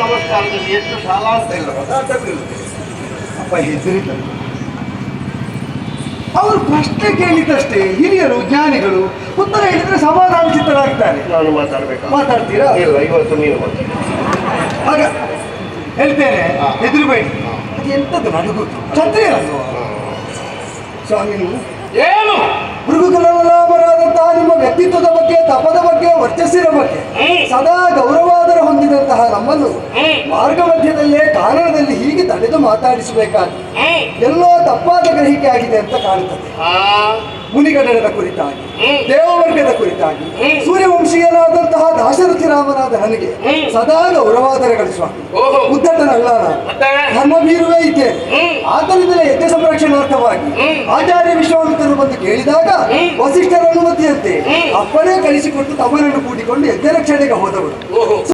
ನಮಸ್ಕಾರದಲ್ಲಿ ಎಷ್ಟು ಸಾಲ ಅಂತ ಅಪ್ಪ ಹೆದರಿತ ಅವರು ಪ್ರಶ್ನೆ ಕೇಳಿದಷ್ಟೇ ಹಿರಿಯರು ಜ್ಞಾನಿಗಳು ಉತ್ತರ ಹೇಳಿದ್ರೆ ಸಮಾಧಾನ ಚಿತ್ತರಾಗ್ತಾರೆ ನಾನು ಮಾತಾಡ್ಬೇಕಾ? ಮಾತಾಡ್ತೀರಾ? ಇಲ್ಲ ಇವತ್ತು ಮಾತಾಡು. ಆಗ ಹೇಳ್ತೇನೆ. ಹೆದರಬೇಡಿ. ಅದು ಎಂತದ್ದು ನನಗೂ ಛತ್ರಿ ಸ್ವಾಮಿ ನೀವು? ಏನು? ಮೃಗಕುಲರಾಮರಾದಂತಹ ನಿಮ್ಮ ವ್ಯಕ್ತಿತ್ವದ ಬಗ್ಗೆ ತಪದ ಬಗ್ಗೆ ವರ್ಚಸ್ಸಿನ ಬಗ್ಗೆ ಸದಾ ಗೌರವಾದರ ಹೊಂದಿದಂತಹ ನಮ್ಮನ್ನು ಮಾರ್ಗ ಮಧ್ಯದಲ್ಲೇ ಕಾರಣದಲ್ಲಿ ಹೀಗೆ ಮಾತಾಡಿಸಬೇಕಾದ ಮಾತಾಡಿಸಬೇಕಾಗಿ ಎಲ್ಲೋ ತಪ್ಪಾದ ಗ್ರಹಿಕೆ ಆಗಿದೆ ಅಂತ ಕಾಣುತ್ತದೆ ಆ, ಮುನಿಗಣದ ಕುರಿತಾಗಿ. ದೇವವರ್ಗದ ಕುರಿತಾಗಿ. ಸೂರ್ಯವಂಶೀಯನಾದಂತಹ ದಾಶರಥಿ ರಾಮನಾದ ನನಗೆ. ಸದಾ ಗೌರವಾದರಗಳು ಸ್ವಾಮಿ. ಓಹೋ. ಉದ್ದಟನಲ್ಲ ಧರ್ಮವೀರುವೇ ಇದ್ದೇನೆ. ಆತನಿಂದಲೇ ಯಜ್ಞ ಸಂರಕ್ಷಣಾರ್ಥವಾಗಿ. ಆಚಾರ್ಯ ವಿಶ್ವಾಮಿತ್ರರು ಬಂದು ಕೇಳಿದಾಗ ವಸಿಷ್ಠರನ್ನು ವಸಿಷ್ಠರ ಅನುಮತಿಯಂತೆ. ಅಪ್ಪನೇ ಕಳಿಸಿಕೊಟ್ಟು ತಮ್ಮನನ್ನು ಕೂಡಿಕೊಂಡು ಯಜ್ಞ ರಕ್ಷಣೆಗೆ ಹೋದವರು